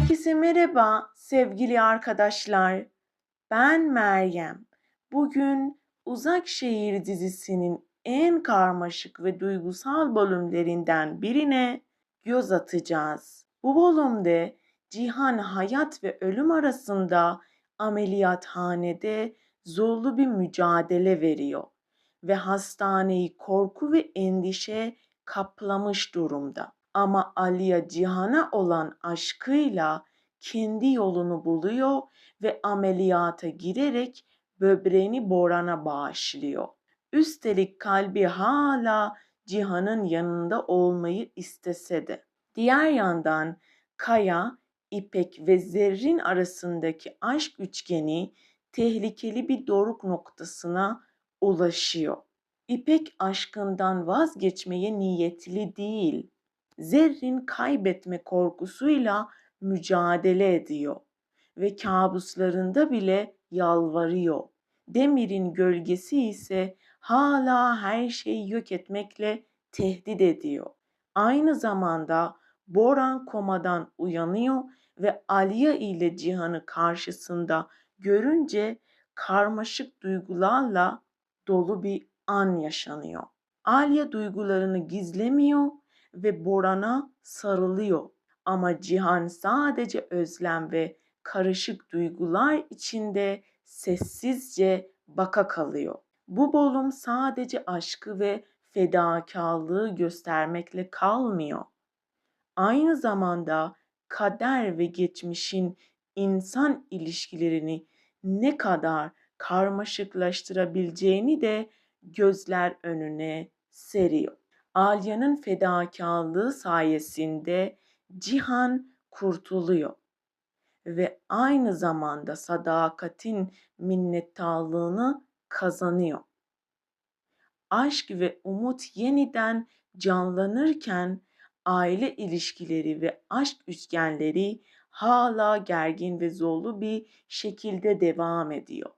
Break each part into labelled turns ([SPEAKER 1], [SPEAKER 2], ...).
[SPEAKER 1] Herkese merhaba sevgili arkadaşlar. Ben Meryem. Bugün Uzak Şehir dizisinin en karmaşık ve duygusal bölümlerinden birine göz atacağız. Bu bölümde Cihan hayat ve ölüm arasında ameliyathanede zorlu bir mücadele veriyor ve hastaneyi korku ve endişe kaplamış durumda. Ama Aliye Cihan'a olan aşkıyla kendi yolunu buluyor ve ameliyata girerek böbreğini Boran'a bağışlıyor. Üstelik kalbi hala Cihan'ın yanında olmayı istese de. Diğer yandan Kaya, İpek ve Zerrin arasındaki aşk üçgeni tehlikeli bir doruk noktasına ulaşıyor. İpek aşkından vazgeçmeye niyetli değil. Zerrin kaybetme korkusuyla mücadele ediyor ve kabuslarında bile yalvarıyor. Demir'in gölgesi ise hala her şeyi yok etmekle tehdit ediyor. Aynı zamanda Boran komadan uyanıyor ve Aliye ile Cihan'ı karşısında görünce karmaşık duygularla dolu bir an yaşanıyor. Aliye duygularını gizlemiyor ve Boran'a sarılıyor. Ama Cihan sadece özlem ve karışık duygular içinde sessizce baka kalıyor. Bu bölüm sadece aşkı ve fedakarlığı göstermekle kalmıyor. Aynı zamanda kader ve geçmişin insan ilişkilerini ne kadar karmaşıklaştırabileceğini de gözler önüne seriyor. Alya'nın fedakarlığı sayesinde Cihan kurtuluyor ve aynı zamanda sadakatin minnettarlığını kazanıyor. Aşk ve umut yeniden canlanırken aile ilişkileri ve aşk üçgenleri hala gergin ve zorlu bir şekilde devam ediyor.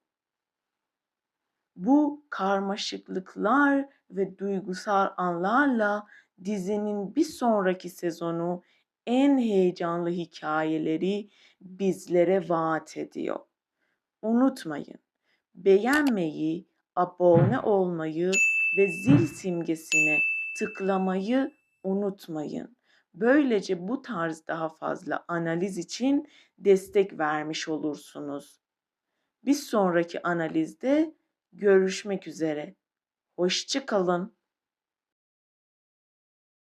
[SPEAKER 1] Bu karmaşıklıklar ve duygusal anlarla dizinin bir sonraki sezonu en heyecanlı hikayeleri bizlere vaat ediyor. Unutmayın, beğenmeyi, abone olmayı ve zil simgesine tıklamayı unutmayın. Böylece bu tarz daha fazla analiz için destek vermiş olursunuz. Bir sonraki analizde görüşmek üzere. Hoşçakalın.